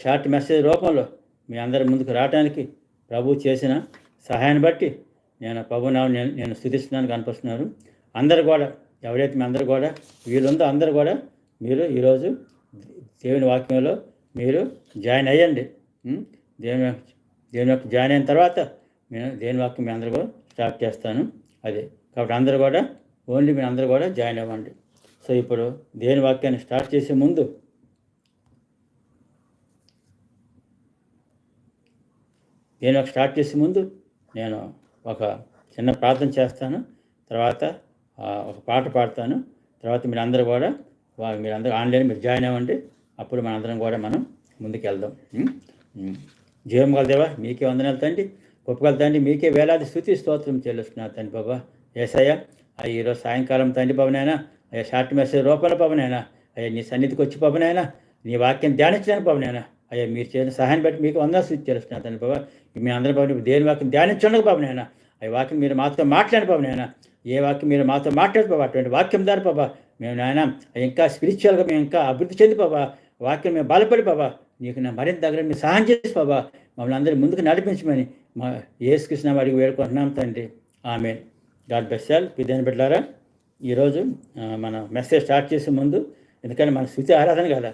Short message రూపంలో మీ అందరి ముందుకు రావడానికి ప్రభు చేసిన సహాయాన్ని బట్టి నేను ప్రభు నేను నేను స్థుతిస్తున్నాను కనిపిస్తున్నారు అందరు కూడా ఎవరైతే మీ అందరు కూడా వీళ్ళుందో అందరు కూడా మీరు ఈరోజు దేవుని వాక్యంలో మీరు జాయిన్ అయ్యండి. దేవుని దేవుని యొక్క జాయిన్ అయిన తర్వాత నేను దేవుని వాక్యం మీ అందరు కూడా స్టార్ట్ చేస్తాను. అదే. కాబట్టి అందరు కూడా ఓన్లీ మీ అందరు కూడా జాయిన్ అవ్వండి. సో ఇప్పుడు దేవుని వాక్యాన్ని స్టార్ట్ చేసే ముందు నేను ఒక స్టార్ట్ చేసే ముందు నేను ఒక చిన్న ప్రార్థన చేస్తాను. తర్వాత ఒక పాట పాడతాను. తర్వాత మీరు కూడా మీరందరూ మీరు ఆన్లైన్ మీరు జాయిన్ అవ్వండి. అప్పుడు మనందరం కూడా మనం ముందుకు వెళ్దాం. జీవం గల దేవా మీకే వందనాలు తండ్రి. గొప్పగల తండ్రి మీకే వేలాది స్థుతి స్తోత్రం చెల్లిస్తున్నారు తండ్రి బాబా. ఏసయ్య అయ్యి ఈరోజు సాయంకాలం తండ్రి పవనైనా అయ్యా షార్ట్ మెసేజ్ రూపాయల పవనైనా అయ్యా నీ సన్నిధికి వచ్చి పవనైనా నీ వాక్యం ధ్యానించడానికి పవనైనా అయ్యా మీరు చేసిన సహాయం బట్టి మీకు వందా స్థితి చేస్తున్నాను తండ్రి బాబా మీ అందరి బాబు దేని వాక్యం ధ్యానించండి నాయన. ఆ వాక్యం మీరు మాతో మాట్లాడి బాబునైనా ఏ వాక్యం మీరు మాతో మాట్లాడు బాబా అటువంటి వాక్యం దారి బాబా మేము నాయన ఇంకా స్పిరిచువల్గా మేము ఇంకా అభివృద్ధి చెంది బాబా వాక్యం మేము బలపడి బాబా నీకు నా మరింత దగ్గర మీరు సహాయం చేసి బాబా మమ్మల్ని అందరూ ముందుకు నడిపించమని మా ఏసుకృష్ణ వాడికి వేడుకుంటున్నాం తండ్రి. ఆమె గాడ్ బెస్సాల్ పిదేని పెట్టారా ఈరోజు మన మెసేజ్ స్టార్ట్ చేసే ముందు ఎందుకంటే మన స్థుతి ఆరాధన కదా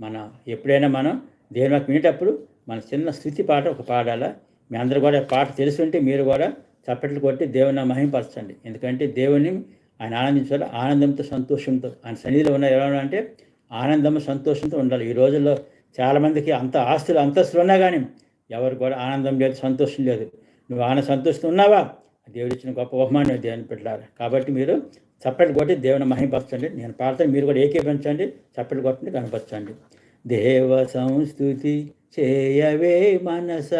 మన ఎప్పుడైనా మనం దేవుని వాక్యం వినేటప్పుడు మన చిన్న స్థుతి పాట ఒక పాడాలా. మీ అందరూ కూడా పాట తెలుసుంటే మీరు కూడా చప్పట్లు కొట్టి దేవుని మహింపరచండి. ఎందుకంటే దేవుని ఆయన ఆనందించాలి ఆనందంతో సంతోషంతో ఆయన సన్నిధిలో ఉన్న ఎలా అంటే ఆనందం సంతోషంతో ఉండాలి. ఈ రోజుల్లో చాలామందికి అంత ఆస్తులు అంతస్తులు ఉన్నా కానీ ఎవరు కూడా ఆనందం లేదు సంతోషం లేదు. నువ్వు ఆనంద సంతోషంతో ఉన్నావా? దేవుడు ఇచ్చిన గొప్ప బహుమానం దేవుని పెట్టారు కాబట్టి మీరు చప్పట్లు కొట్టి దేవుని మహింపరచండి. నేను పాడతాను. మీరు కూడా ఏకీపించండి చప్పట్లు కొట్టండి కనపరచండి. దేవ సంస్థుతి చేయవే మనస.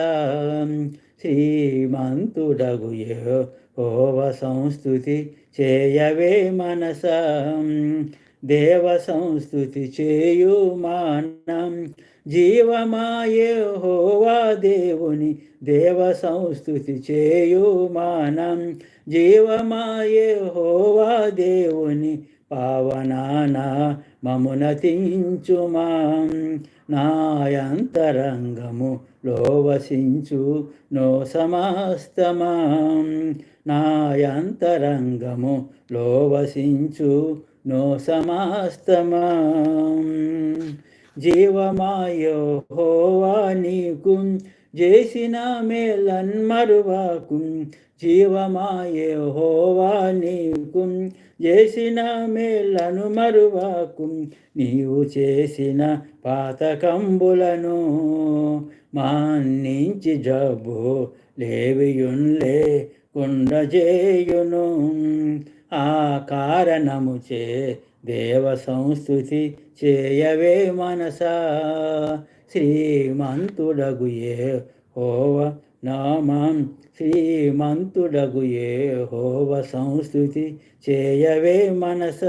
శ్రీమంతుడగు ఓవ సంస్థుతి చేయవే మనస. దేవ సంస్థుతి చేయు మానం. జీవమాయే హోవా దేవుని దేవ సంస్థుతి చేయు మానం. జీవమాయే హోవా దేవుని పావనానా. మమున తించుమా నాయంతరంగము లోవసించు నో సమస్తమా. నాయంతరంగము లోవసించు నో సమస్తమా. జీవమాయో హోవా నీకు. చేసిన మేలన్మరువాకు జీవమాయే హోవా నీకు చేసిన మేలను మరువాకు నీవు చేసిన పాతకంబులను మాన్నించి జబ్బు లేవియున్లే కుండజేయును. ఆ కారణముచే దేవ సంస్థుతి చేయవే మనసా. శ్రీమంతుడగుయే హోవ నామం శ్రీమంతుడగు ఏ హోవ సంస్థుతి చేయవే మనస.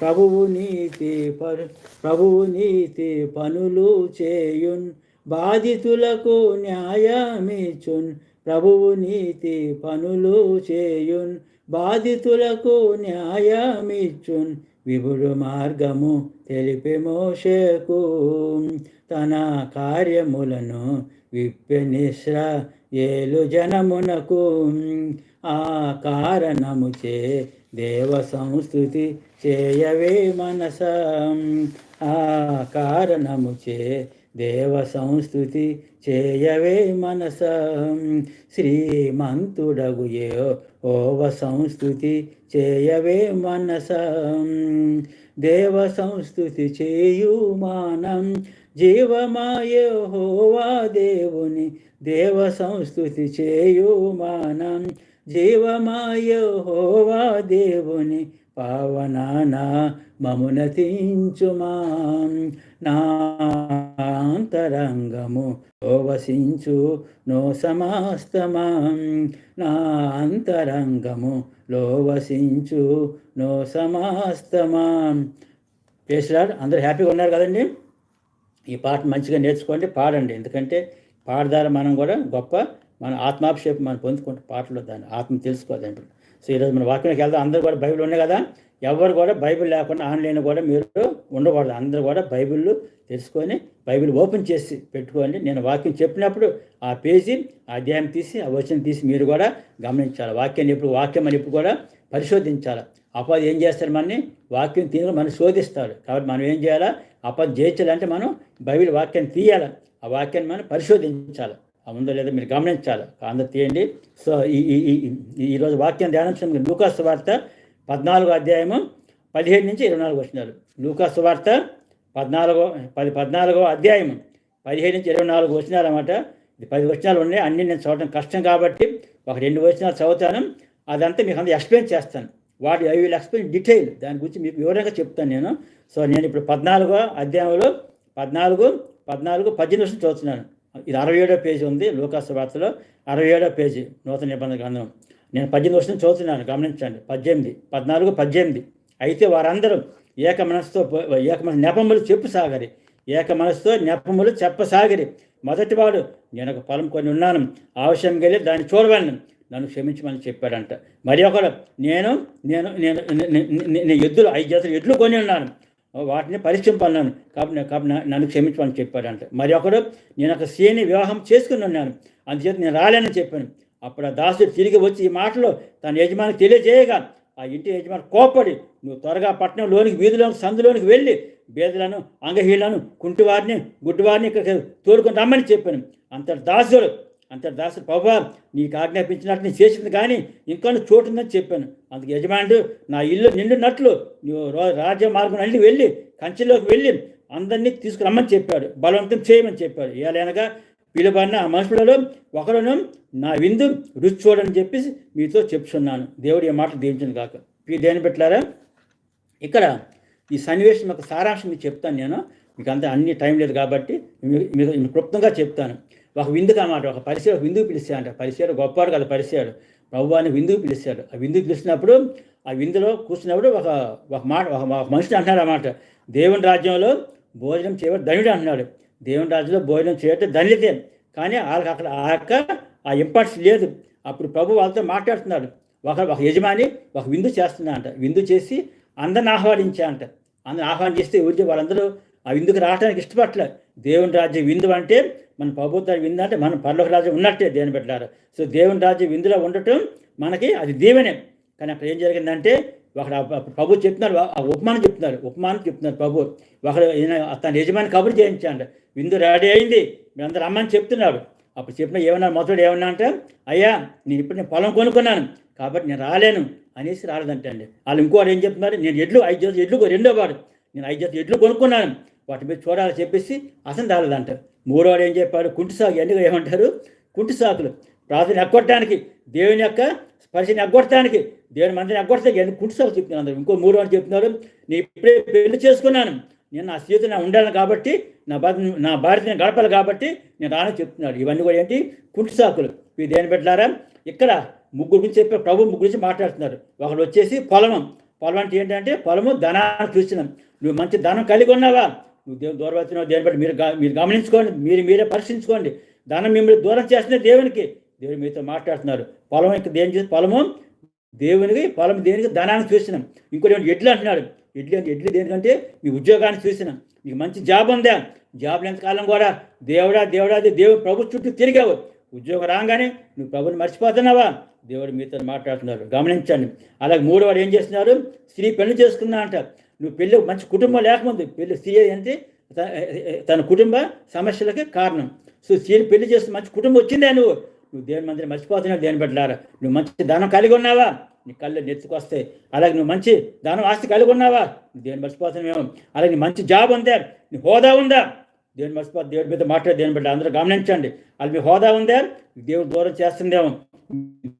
ప్రభువు నీతి పరు ప్రభువు నీతి పనులు చేయున్ బాధితులకు న్యాయమిచున్ ప్రభువు నీతి పనులు చేయున్ బాధితులకు న్యాయమిచ్చున్. విభుడు మార్గము తెలిపి మోషకు తన కార్యములను విప్పెనిశ్ర ఏలు జనమునకు ఆ కారణముచే దేవ సంస్కృతి చేయవే మనస ఆ కారణముచే దేవ సంస్కృతి చేయవే మనస శ్రీమంతుడగుయో ఓవ సంస్థుతి చేయవే మనస దేవ సంస్థుతి చేయు మానం. జీవమాయ హోవా దేవుని దేవ సంస్థుతి చేయు మానం. జీవమాయ హోవా దేవుని పావనానా మమునతించుమా నాంతరంగము ఓవసించు నో సమాస్తమాం నా అంతరంగము లోవసించు నో సమాస్తమాం పేసిరాడు అందరూ హ్యాపీగా ఉన్నారు కదండి? ఈ పాట మంచిగా నేర్చుకోండి పాడండి. ఎందుకంటే పాడదారు మనం కూడా గొప్ప మన ఆత్మాభిషేకం మనం పొందుకుంటే పాటలో దాన్ని ఆత్మ తెలుసుకోదండి సో ఈరోజు మన వాక్యంలోకి వెళ్దాం. అందరూ కూడా బైబిల్ ఉన్నాయి కదా? ఎవరు కూడా బైబిల్ లేకుండా ఆన్లైన్ కూడా మీరు ఉండకూడదు. అందరూ కూడా బైబిల్ తెలుసుకొని బైబిల్ ఓపెన్ చేసి పెట్టుకోండి. నేను వాక్యం చెప్పినప్పుడు ఆ పేజీ ఆ అధ్యాయం తీసి ఆ వచనం తీసి మీరు కూడా గమనించాలి. వాక్యాన్ని ఎప్పుడు వాక్యం అని ఇప్పుడు కూడా పరిశోధించాలి. అపాది ఏం చేస్తారు మనని? వాక్యం తిని మనం శోధిస్తాడు. కాబట్టి మనం ఏం చేయాలా? అపాది జయించాలంటే మనం బైబిల్ వాక్యాన్ని తీయాలి? ఆ వాక్యాన్ని మనం పరిశోధించాలి? ఉందో లేదో మీరు గమనించాలి. అందరు తీయండి. సో ఈ ఈరోజు వాక్యం ధ్యానం లూకాస్ వార్త పద్నాలుగో అధ్యాయము పదిహేడు నుంచి ఇరవై నాలుగు వచ్చినారు లూకాస్ వార్త పద్నాలుగో పది పద్నాలుగో అధ్యాయము పదిహేడు నుంచి ఇరవై నాలుగు వచ్చినారు అనమాట ఇది పది వచనాలు ఉన్నాయి. అన్ని నేను చదవడం కష్టం కాబట్టి ఒక రెండు వచనాలు చదువుతాను. అదంతా మీకు అంతా ఎక్స్ప్లెయిన్ చేస్తాను. వాటి ఐ విల్ ఎక్స్ప్లెయిన్ డీటెయిల్. దాని గురించి మీకు వివరంగా చెప్తాను నేను. సో నేను ఇప్పుడు పద్నాలుగో అధ్యాయంలో పద్నాలుగు పద్నాలుగు పద్దెనిమిది నిమిషం చదువుతున్నాను. ఇది అరవై ఏడో పేజీ ఉంది లోకాసు వార్తలో అరవై ఏడో పేజీ నూతన నిబంధన గ్రంథం నేను పద్దెనిమిది వర్షం చదువుతున్నాను గమనించండి పద్దెనిమిది పద్నాలుగు పద్దెనిమిది అయితే వారందరూ ఏక మనసుతో ఏక మనసు నెపములు చెప్పు సాగరి ఏక మనసుతో నెపములు చెప్పసాగిరి మొదటివాడు నేను ఒక పొలం కొని ఉన్నాను ఆవశ్యం కలిగి దాన్ని చూడవలను నన్ను క్షమించమని చెప్పాడంట మరి ఒకడు నేను నేను నేను నేను ఎద్దులు ఐదు జతలు ఎడ్లు కొని ఉన్నాను వాటిని పరిచయింపన్నాను కాబట్టి కాబట్టి నన్ను క్షమించమని చెప్పాడంట. మరి ఒకడు నేను ఒక స్త్రీని వివాహం చేసుకుని ఉన్నాను. అందుచేత నేను రాలేనని చెప్పాను. అప్పుడు ఆ దాసుడు తిరిగి వచ్చి ఈ మాటలో తన యజమానికి తెలియజేయగా ఆ ఇంటి యజమాని కోపడి నువ్వు త్వరగా పట్టణంలోనికి వీధిలోనికి సందులోనికి వెళ్ళి బేదలను అంగహీలను కుంటివారిని గుడ్డివారిని ఇక్కడ తోడుకొని రమ్మని చెప్పాను. అంతటి దాసుడు అంతే దాసుడు బాబా నీకు ఆజ్ఞాపించినట్టు నేను చేసింది కానీ ఇంకా చోటుందని చెప్పాను. అందుకు యజమానుడు నా ఇల్లు నిండినట్లు నువ్వు రాజ్య మార్గం అల్లి వెళ్ళి కంచెలోకి వెళ్ళి అందరినీ తీసుకురమ్మని చెప్పాడు. బలవంతం చేయమని చెప్పాడు. ఏలైనగా పిలువన్న ఆ మనుషులలో ఒకరును నా విందు రుచి చూడని చెప్పేసి మీతో చెప్తున్నాను దేవుడు ఈ మాటలు దీవించను కాక మీ దేని పెట్టారా ఇక్కడ ఈ సన్నివేశం యొక్క సారాంశం మీకు చెప్తాను నేను. మీకు అంతా అన్ని టైం లేదు కాబట్టి మీకు క్లుప్తంగా చెప్తాను. ఒక విందుకు అన్నమాట ఒక పరిచయం ఒక విందుకు పిలిచాడు పరిచయం గొప్పవాడు కదా పరిచయాడు ప్రభువాన్ని విందుకు పిలిచాడు. ఆ విందుకు పిలిచినప్పుడు ఆ విందులో కూర్చున్నప్పుడు ఒక ఒక మాట ఒక మనిషిని అంటున్నాడు అన్నమాట దేవుని రాజ్యంలో భోజనం చేయడం ధనుడు అంటున్నాడు. దేవుని రాజ్యంలో భోజనం చేయటం ధన్యతే కానీ వాళ్ళకి అక్కడ ఆ యొక్క ఆ ఇంపార్టెన్స్ లేదు. అప్పుడు ప్రభు వాళ్ళతో మాట్లాడుతున్నాడు. ఒక ఒక యజమాని ఒక విందు చేస్తున్నా అంట. విందు చేసి అందరిని ఆహ్వానించా అంట. అందరిని ఆహ్వానిస్తే ఊరికే వాళ్ళందరూ ఆ విందుకు రావడానికి ఇష్టపడలే దేవుని రాజ్యం విందు అంటే మన ప్రభుత్వ విందంటే మన పర్లోక రాజ్యం ఉన్నట్టే దేవుని పెట్టారు సో దేవుని రాజ్యం విందులో ఉండటం మనకి అది దీవెనే. కానీ అక్కడ ఏం జరిగిందంటే ఒక ప్రభు చెప్తున్నారు ఆ ఉపమానం చెప్తున్నారు ఉపమానం చెప్తున్నారు ప్రభు. ఒకడు తన యజమాని కబురు చేయించాడు. విందు రెడీ అయింది మీరందరూ రమ్మని చెప్తున్నాడు అప్పుడు చెప్పిన ఏమన్నా మొదటి ఏమన్నా అంటే అయ్యా నేను ఇప్పుడు నేను పొలం కొనుక్కున్నాను కాబట్టి నేను రాలేను అనేసి రాలేదంటండి. వాళ్ళు ఇంకోటి ఏం చెప్తున్నారు నేను ఎడ్లు ఐదు జతలు ఎడ్లు రెండో వాడు. నేను ఐదు జతలు ఎడ్లు కొనుక్కున్నాను వాటి మీద చూడాలని చెప్పేసి అసలు రాలేదంట. మూడోడు ఏం చెప్పాడు కుంటిసాకు ఎందుకు ఏమంటారు? కుంటిసాకులు ప్రార్థన ఎగ్గొట్టడానికి దేవుని యొక్క స్పర్శని ఎగ్గొట్టడానికి దేవుని మందిని ఎగ్గొట్టడానికి ఎందుకు కుంటిసాకు చెప్తున్నారు అందరూ? ఇంకో మూడో వాడు చెప్తున్నారు నేను ఇప్పుడే పెళ్ళి చేసుకున్నాను. నేను నా స్థితి నా ఉండాలి కాబట్టి నా భార్య నా భార్య నేను గడపాలి కాబట్టి నేను రానని చెప్తున్నాడు ఇవన్నీ కూడా ఏంటి? కుంటిసాకులు ఇవి దేని పెట్టారా ఇక్కడ ముగ్గురు గురించి చెప్పే ప్రభు ముగ్గురు గురించి మాట్లాడుతున్నారు. ఒకడు వచ్చేసి పొలము. పొలం అంటే ఏంటంటే పొలము ధనాన్ని చూసినాం నువ్వు మంచి ధనం కలిగి ఉన్నావా? దూరం వచ్చినావు దేని బట్టి? మీరు మీరు గమనించుకోండి మీరు మీరే పరీక్షించుకోండి. ధనం మిమ్మల్ని దూరం చేస్తుంది దేవునికి. దేవుడు మీతో మాట్లాడుతున్నారు. పొలం ఇంకా దేని చూసి పొలము దేవునికి పొలం దేనికి ధనాన్ని చూసినాం. ఇంకోటి ఎడ్లు అంటున్నాడు. ఎడ్లు అంటే ఎడ్లు దేనికంటే? మీ ఉద్యోగాన్ని చూసినాం. మీకు మంచి జాబ్ ఉందా? జాబ్ లేని కాలం కూడా దేవుడా దేవుడా దేవుడు ప్రభు చుట్టూ తిరిగావు. ఉద్యోగం రాగానే నువ్వు ప్రభుని మర్చిపోతున్నావా? దేవుడు మీతో మాట్లాడుతున్నారు. గమనించండి. అలాగే మూడోవాడు ఏం చేస్తున్నారు? స్త్రీ పెళ్ళి చేసుకున్నా అంట. నువ్వు పెళ్ళి మంచి కుటుంబం లేకముందు పెళ్ళి స్త్రీ అంటే తన కుటుంబ సమస్యలకి కారణం. సో స్త్రీని పెళ్ళి చేస్తే మంచి కుటుంబం వచ్చిందా నువ్వు. నువ్వు దేవుని మందిని మర్చిపోతున్నావు దేని పెట్టలారా నువ్వు మంచి దానం కలిగి ఉన్నావా? నీ కళ్ళు నెత్తుకొస్తాయి. అలాగే నువ్వు మంచి దానం ఆస్తి కలిగి ఉన్నావా? నువ్వు దేని మర్చిపోతున్నావేమో అలాగే నీ మంచి జాబ్ ఉందా? నీ హోదా ఉందా? దేవుని మర్చిపో దేవుడి మీద మాట్లాడే దేవుని బిడ్డ అందరూ గమనించండి. అది మీ హోదా ఉందా? దేవుడు దూరం చేస్తుందేమో.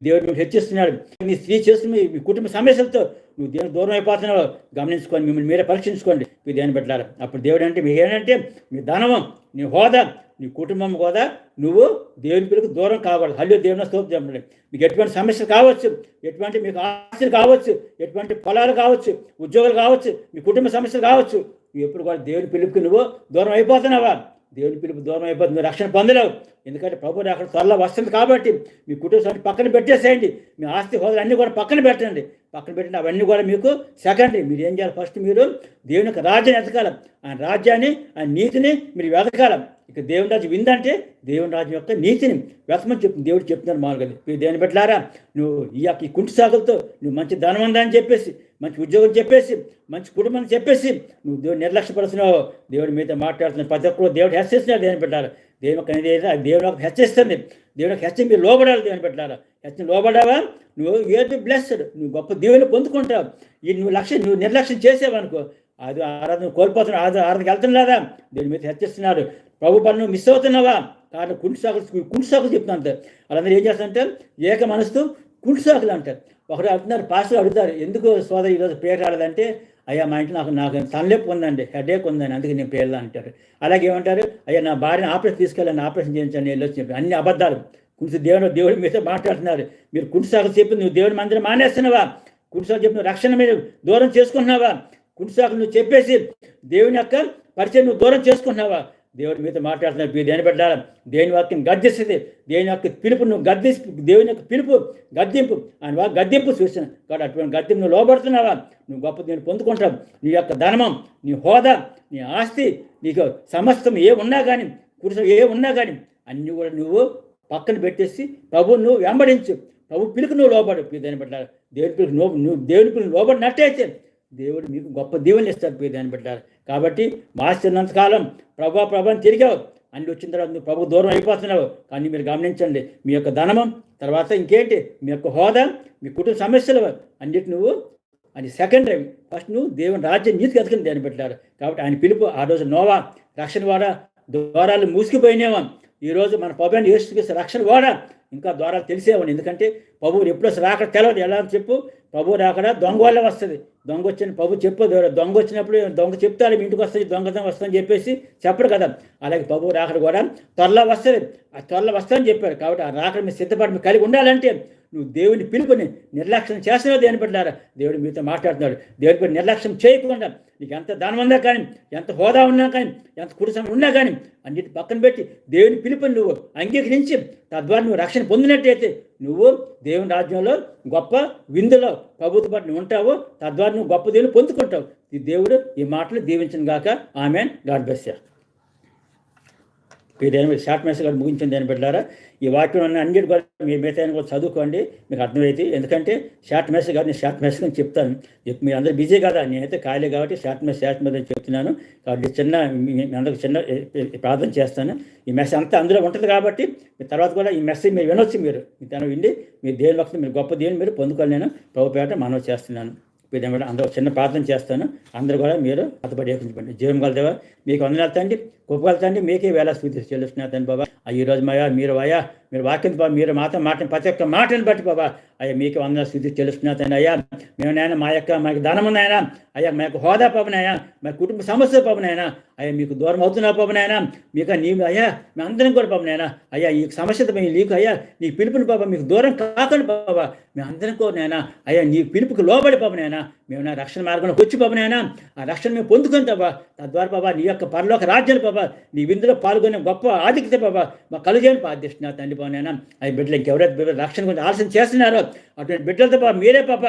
దేవుడు మిమ్మల్ని హెచ్చిస్తున్నాడు. మీ స్త్రీ చేస్తున్న మీ- కుటుంబ సమస్యలతో నువ్వు దేవుని దూరం అయిపోతున్నావు. గమనించుకొని మిమ్మల్ని మీరే పరీక్షించుకోండి. మీ దేవుని పెట్టాలి అప్పుడు దేవుడు అంటే మీ ఏంటంటే మీ ధనవం నీ హోదా నీ కుటుంబం హోదా. నువ్వు దేవుని పిల్లలకు దూరం కావాలి. హల్లు దేవుని స్తోపు చెప్పండి మీకు ఎటువంటి సమస్యలు కావచ్చు ఎటువంటి మీకు ఆస్తులు కావచ్చు ఎటువంటి పొలాలు కావచ్చు ఉద్యోగాలు కావచ్చు మీ కుటుంబ సమస్యలు కావచ్చు నువ్వు ఎప్పుడు కూడా దేవుని పిలుపుకి నువ్వు దూరం అయిపోతున్నావా? దేవుని పిలుపు దూరం అయిపోతుంది. రక్షణ పొందలేవు. ఎందుకంటే ప్రభు అక్కడ త్వరలో వస్తుంది కాబట్టి మీ కుటుంబ సభ్యులు పక్కన పెట్టేసేయండి. మీ ఆస్తి హోదాలు అన్నీ కూడా పక్కన పెట్టండి. పక్కన పెట్టండి అవన్నీ కూడా మీకు సెకండ్ మీరు ఏం చేయాలి? ఫస్ట్ మీరు దేవుని యొక్క రాజ్యాన్ని ఎతకాలి ఆయన రాజ్యాన్ని ఆయన నీతిని మీరు వెతకాలి. ఇక దేవుని రాజ్యం విందంటే దేవుని రాజ్యం యొక్క నీతిని వెతకమని చెప్పి దేవుడు చెప్తున్నారు మామూలుగా మీరు దేవుని పెట్టారా నువ్వు ఈ యొక్క ఈ కుంటి సాగులతో నువ్వు మంచి ధనవందా అని చెప్పేసి మంచి ఉద్యోగం చెప్పేసి మంచి కుటుంబం చెప్పేసి నువ్వు దేవుడు నిర్లక్ష్యపరుస్తున్నావు. దేవుడి మీద మాట్లాడుతున్నావు ప్రతి ఒక్కరు దేవుడు హెచ్చరిస్తున్నాడు దేవుని పెట్టారు దేవుని యొక్క అనేది అది దేవుని యొక్క హెచ్చరిస్తుంది. దేవుని యొక్క హెచ్చరి మీరు లోబడాలి దేవుని పెట్టారా హెచ్చరి లోబడావా? నువ్వు ఏది బ్లెస్డ్ నువ్వు గొప్ప దేవుని పొందుకుంటావు. ఈ నువ్వు లక్ష్యం నువ్వు నిర్లక్ష్యం చేసేవనుకో. అది ఆరాధన కోల్పోతున్నావు ఆరాధన ఆరాధనకి వెళ్తున్నారా దీని మీద హెచ్చరిస్తున్నారు. ప్రభు పనులు మిస్ అవుతున్నావా? కారణం కుంటి సాకులు కుంటి సాకులు చెప్తున్నా అంతే. వాళ్ళందరూ ఏం చేస్తారంటే ఏక మనసుతో కుంటి సాకులు అంటారు. ఒకరు అడుగుతున్నారు పాస్టర్ అడుగుతారు ఎందుకు సోదరు ఈరోజు పేరు రాలేదంటే అయ్యా మా ఇంట్లో నాకు నాకు తలనొప్పి ఉందండి హెడేక్ ఉందండి అందుకే నేను పేర్లా అంటారు. అలాగే ఏమంటారు అయ్యా నా భార్యను ఆపరేషన్ తీసుకెళ్ళాను ఆపరేషన్ చేయించండి వెళ్ళొచ్చి చెప్పి అన్ని అబద్ధాలు. కుంటి దేవుడు దేవుడి మీద మాట్లాడుతున్నారు. మీరు కుంటి చెప్పి నువ్వు దేవుడి మందిరం మానేస్తున్నావా? కుంటి చెప్పిన రక్షణ మీద దూరం చేసుకుంటున్నావా? కుంటి నువ్వు చెప్పేసి దేవుని యొక్క పరిచయం నువ్వు దూరం చేసుకుంటున్నావా? దేవుడి మీద మాట్లాడుతున్నారు. మీరు దేని పెట్టాలి దేని వాక్యం గద్దిస్తుంది? దేని యొక్క పిలుపు నువ్వు గద్ది దేవుని యొక్క పిలుపు గద్దింపు. ఆయన వా గద్దింపు చూసిన. కాబట్టి అటువంటి గద్దెం నువ్వు లోబడుతున్నావా? నువ్వు గొప్ప నేను పొందుకుంటావు నీ యొక్క ధనమం నీ హోదా నీ ఆస్తి నీకు సమస్తం ఏ ఉన్నా కానీ పురుష ఏ ఉన్నా కానీ అన్నీ కూడా నువ్వు పక్కన పెట్టేసి ప్రభు నువ్వు వెంబడించు. ప్రభు పిలుకు నువ్వు లోబడు. దేని పెట్టాలి దేవుని పిలుపు నువ్వు నువ్వు దేవుని పిలుపు లోబడినట్టయితే దేవుడు మీకు గొప్ప దీవెనలు ఇస్తారు మీరు దాన్ని పెట్టారు కాబట్టి మాస్తున్నంతకాలం ప్రభా ప్రభాని తిరిగావు. అన్ని వచ్చిన తర్వాత నువ్వు ప్రభు దూరం అయిపోతున్నావు. కానీ మీరు గమనించండి మీ యొక్క ధనమం తర్వాత ఇంకేంటి? మీ యొక్క హోదా మీ కుటుంబ సమస్యలు అన్నిటి నువ్వు అది సెకండరీ ఫస్ట్ నువ్వు దేవుని రాజ్యం నీతికి ఎదకని దాన్ని పెట్టారు కాబట్టి ఆయన పిలుపు ఆ రోజు నోవా రక్షణ వాడ ద్వారాలు మూసుకుపోయినేవా ఈరోజు మన పబ్బాన్ని యేసుక్రీస్తు రక్షణ కూడా ఇంకా ద్వారాలు తెలిసేవాడిని ఎందుకంటే ప్రభువు ఎప్పుడు అసలు రాకడ తెలవదు. ఎలా అని చెప్పు? ప్రభు రాకడ దొంగ వల్ల వస్తుంది. దొంగ వచ్చిన ప్రభు చెప్పదు. దొంగ వచ్చినప్పుడు దొంగ చెప్తాడు మీ ఇంటికి వస్తుంది దొంగతనం వస్తుందని చెప్పేసి చెప్పడు కదా. అలాగే ప్రభు రాకడ కూడా త్వరలో వస్తుంది. ఆ త్వరలో వస్తుందని చెప్పారు. కాబట్టి ఆ రాకడ మీరు సిద్ధపడి కలిగి ఉండాలంటే నువ్వు దేవుని పిలుపుని నిర్లక్ష్యం చేస్తున్నావు దేని పెట్టారా దేవుడు మీతో మాట్లాడుతున్నాడు. దేవుడి నిర్లక్ష్యం చేయకుండా నీకు ఎంత దానం ఉన్నా కానీ ఎంత హోదా ఉన్నా కానీ ఎంత కుటుంబం ఉన్నా కానీ అన్నిటి పక్కన పెట్టి దేవుని పిలుపుని నువ్వు అంగీకరించి తద్వారా నువ్వు రక్షణ పొందినట్టయితే నువ్వు దేవుని రాజ్యంలో గొప్ప విందులో ప్రభుత్వ పట్ల ఉంటావు. తద్వారా నువ్వు గొప్ప దేవుని పొందుకుంటావు. ఈ దేవుడు ఈ మాటలు దీవించను గాక. ఆమె గాడ్ బెస్ మీరు షార్ట్ మెసేజ్ కూడా ముగించింది అని పెట్టారా ఈ వాక్యం అన్నిటి కూడా మీ మిగతాయని కూడా చదువుకోండి మీకు అర్థమైతే ఎందుకంటే షార్ట్ మెసేజ్ కాదు నేను షార్ట్ మెసేజ్ అని చెప్తాను. మీరు అందరూ బిజీ కదా నేనైతే ఖాళీ కాబట్టి షార్ట్ మెసేజ్ షార్ట్ మెసేజ్ చెప్తున్నాను. కాబట్టి చిన్న మీ అందరికి చిన్న ప్రార్థన చేస్తాను. ఈ మెసేజ్ అంతా అందులో ఉంటుంది కాబట్టి మీ తర్వాత కూడా ఈ మెసేజ్ మీరు వినొచ్చు మీరు. మీ తన విండి మీ దేని వస్తుంది మీరు గొప్ప దేని మీరు పొందుకొని నేను. ప్రభుపేట మనవి చేస్తున్నాను. విధంగా అందరూ చిన్న ప్రార్థన చేస్తాను. అందరూ కూడా మీరు అతపడి ఏకించండి జీవం కలదేవా మీకు వందనాలు తండ్రి. గొప్పగల తండ్రి మీకే వేళ స్థుతి. చెల్లిస్తున్నా తండ్రి బాబా ఈరోజు మాయా మీరు అయ్యా మీరు వాక్యం బాబా మీరు మాత్రం మాట ప్రతి ఒక్క మాటను బట్టి బాబా అయ్యా మీకు వందన స్థుతి. చెల్లిస్తున్నా తండ్రి అయ్యా మేము నాయన మా యొక్క మాకు ధనమున్నాయన అయ్యా మా యొక్క హోదా పవనాయా మా కుటుంబ సమస్య పవనాయనా అయ్యా మీకు దూరం అవుతున్నా పవనాయనా మీకు నీ అయ్యా మీ అందరం కూడా పవనాయనా అయ్యా ఈ సమస్యతో మేము నీకు అయ్యా నీ పిలుపుని బాబా మీకు దూరం కాకండి బాబా మేము అందరం కూడా నాయన అయ్యా నీ పిలుపుకి లోబడి పవనాయనా మేము నా రక్షణ మార్గంలోకి వచ్చి పవనాయనా ఆ రక్షణ మేము పొందుకుని బాబా తద్వారా బాబా నీ యొక్క పరలోక రాజ్యాలు బాబా నీ విందులో పాల్గొనే గొప్ప ఆధిక్యత బాబా మా కలుజేయని ప్రార్థిస్తున్నా తండ్రి బాబు అది బిడ్డలు ఇంకెవరైతే రక్షణ గురించి ఆలోచన చేస్తున్నారో అటువంటి బిడ్డలతో బాబా మీరే పాప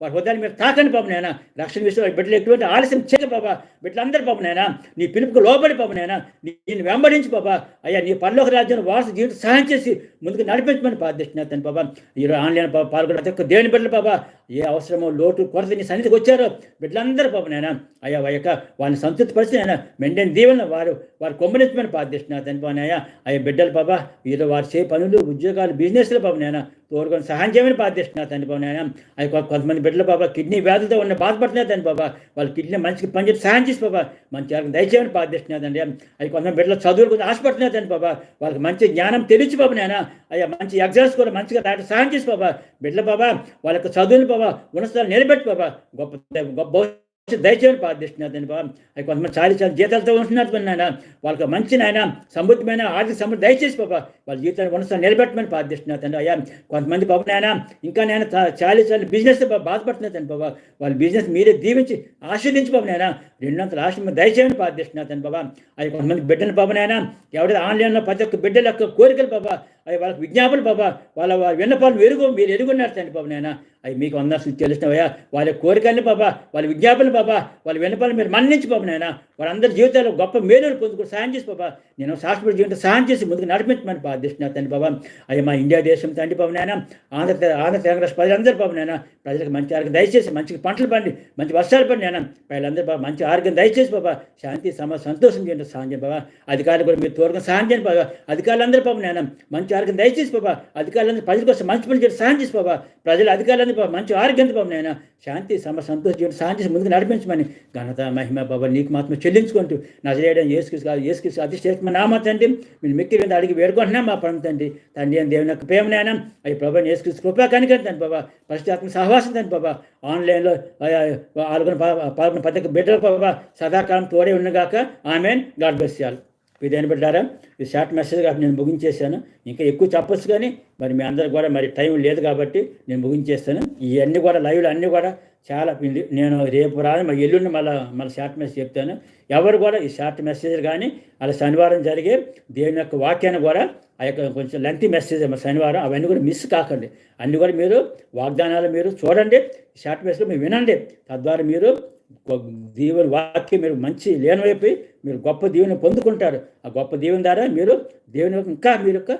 వారి హృదయాన్ని మీరు తాకండి పాప నాయన. రక్షణ విషయంలో బిడ్డలు ఎటువంటి ఆలస్యం చేయక బాబా బిడ్డలందరూ పాప నాయన. నీ పిలుపుకు లోబడి పాప నాయన. నేను వెంబడించి బాబా అయ్యా నీ పరలోక రాజ్యాన్ని వారస జీవితం సహాయం చేసి ముందుకు నడిపించమని ప్రార్థిస్తున్నాను బాబా ఈరోజు ఆన్లైన్ పాల్గొన్న ప్రతి ఒక్క దేవుని బిడ్డలు బాబా ఏ అవసరమో లోటు కొరత నీ సన్నిధికి వచ్చారో బిడ్డలందరూ పాప నాయన. అయ్యా అయ్యాక వారిని సంతృప్తిపరిచి ఆయన మెండని దీవెన వారు వారు కొమ్మనిచ్చమని ప్రార్థిస్తున్నా తను బాబా అయ్యా బిడ్డలు బాబా ఈరోజు వారు చే పనులు ఉద్యోగాలు బిజినెస్లు బాబు నాయన తోడుకొని సహాయం చేయమని ప్రార్థిస్తున్నా తండ్రి బాబు నాయన. అది కొంతమంది బిడ్డలు బాబా కిడ్నీ వ్యాధులతో ఉన్న బాధపడుతున్నారు తండ్రి బాబా. వాళ్ళ కిడ్నీ మంచికి పనిచేసి సహాయం చేసి బాబా మంచి వాళ్ళకి దయచేయమని ప్రార్థిస్తున్నా తండ్రి. అది కొంతమంది బిడ్డలు చదువులు కొంచెం ఆశపడుతున్నారు తండ్రి బాబా. వాళ్ళకి మంచి జ్ఞానం తెలిసి బాబు నాయన. అయ్యా మంచి ఎగ్జామ్స్ కూడా మంచిగా దాటి సహాయం చేసి బాబా. బిడ్డల బాబా వాళ్ళకి చదువులు బాబా ఉన్నతాలు నిలబెట్టి బాబా. గొప్ప గొప్ప దయచేయని ప్రార్థిస్తున్నారు నేను బాబా అవి కొంతమంది చాలి చాలి జీతాలతో ఉంటున్నారు నాయన. వాళ్ళకి మంచి నాయన సమృద్ధమైన ఆర్థిక సమృద్ధి దయచేసి బాబా వాళ్ళ జీవితాన్ని ఉన్నత నిలబెట్టమని ప్రార్థిస్తున్నారు తండ్రి అయ్యా. కొంతమంది బాబు నాయన ఇంకా నేను చాలి చాలి బిజినెస్ బాధపడుతున్నారు తండ్రి బాబా వాళ్ళ బిజినెస్ మీరే దీవించి ఆశీర్దించి బాబు నాయన. రెండంతల ఆశ దయచేయని ప్రార్థిస్తున్నారు తండ్రి బాబా అవి కొంతమంది బిడ్డలు బాబు నాయన ఎవరైతే ఆన్లైన్లో ప్రతి ఒక్క బిడ్డల యొక్క కోరికలు బాబా అవి వాళ్ళకి విజ్ఞాపన బాబా వాళ్ళ వాళ్ళ విన్నపాలు ఎరుగు మీరు ఎరుగున్నారు తండ్రి బాబు నాయన. అవి మీకు అందరూ తెలిసినవయ్యా వాళ్ళ కోరికల్ని బాబా వాళ్ళ విజ్ఞాపనలు బాబా వాళ్ళ విన్నపాలు మీరు మన్నించి బాబు నాయన. వాళ్ళందరి జీవితాల్లో గొప్ప మేలు పొందుకుని సాయం చేసి బాబా. నేను శాశ్వత జీవితం సాయం చేసి ముందుకు నడిపించమని ప్రార్థిస్తున్నా తండ్రి బాబా. అయ్యా మా ఇండియా దేశం తండ్రి బాబు నాయన. ఆంధ్ర ఆంధ్ర తెలంగాణ ప్రజలందరూ బాబు నాయన. ప్రజలకు మంచి ఆరోగ్యం దయచేసి మంచి పంటలు పండి మంచి వర్షాలు పండి నాయన. ప్రజలందరూ బాబా మంచి ఆరోగ్యం దయచేసి బాబా. శాంతి సమ సంతోషం చేయండి సాయం చేయండి బాబా. అధికారులు కూడా మీరు తోడుగా సాయం చేయండి బాబా. అధికారులందరూ బాబు నాయన. మంచి ఆరోగ్యం దయచేసి బాబా. అధికారులందరూ ప్రజల కోసం మంచి పని చేసి సాయం చేసి బాబా. ప్రజల అధికారులందరూ బాబా మంచి ఆరోగ్యంతో బాబు నాయన. శాంతి సమ సంతోష జీవితం శాంతి ముందుకు నడిపించమని ఘనత మహిమ బాబు నీకు మాత్రం చెల్లించుకుంటూ నజరేయడం చేయడం ఏసుకృష్ణ కాదు ఏసుకృష్ణ అతిశ్రేష్ఠమ నామా తండ్రి. మీరు మిక్కిరి మీద అడిగి వేడుకుంటున్నాం మా పరమ తండ్రి. తండ్రి అని దేవుని యొక్క ప్రేమనైనా అవి ప్రభా ఏసుకృష్ణ కృపా కనికరం తండ్రి బాబా. పరిస్థితి సహవాసం తండ్రి బాబా. ఆన్లైన్లో పాల్గొన పాల్గొన పద్ధతి బిడ్డలు బాబా సదాకాలం తోడే ఉన్నగాక ఆమెన్. గాడ్ బెస్ చేయాలి ఇదేని పెట్టారా ఈ షార్ట్ మెసేజ్ కాబట్టి నేను ముగించేశాను. ఇంకా ఎక్కువ చెప్పొచ్చు కానీ మరి మీ అందరికి కూడా మరి టైం లేదు కాబట్టి నేను ముగించేస్తాను. ఇవన్నీ కూడా లైవ్లు అన్నీ కూడా చాలా నేను రేపు రాదు మా ఎల్లుండి మళ్ళీ మళ్ళీ షార్ట్ మెసేజ్ చెప్తాను. ఎవరు కూడా ఈ షార్ట్ మెసేజ్ కానీ అలా శనివారం జరిగే దేవుని యొక్క వాక్యాన్ని కూడా ఆ యొక్క కొంచెం లెంత్ మెసేజ్ శనివారం అవన్నీ కూడా మిస్ కాకండి. అన్నీ కూడా మీరు వాగ్దానాలు మీరు చూడండి. షార్ట్ మెసేజ్ మీరు వినండి. తద్వారా మీరు దీవెన వాక్యం మీరు మంచి లేనవైపోయి మీరు గొప్ప దేవుని పొందుకుంటారు. ఆ గొప్ప దీవెన ద్వారా మీరు దేవుని యొక్క ఇంకా మీరు యొక్క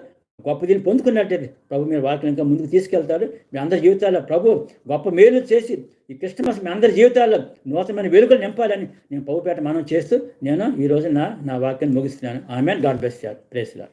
గొప్ప దీన్ని పొందుకున్నట్టే ప్రభు మీరు వాక్యం ఇంకా ముందుకు తీసుకెళ్తారు మీ అందరి జీవితాల్లో ప్రభు గొప్ప మేలు చేసి ఈ క్రిస్టమస్ మీ అందరి జీవితాల్లో నూతనమైన వెలుగులు నింపాలని నేను పౌపేట మనం చేస్తూ నేను ఈరోజు నా నా వాక్యాన్ని ముగిస్తున్నాను. ఆమె గాడ్ బెస్ట్ ప్రేస్లా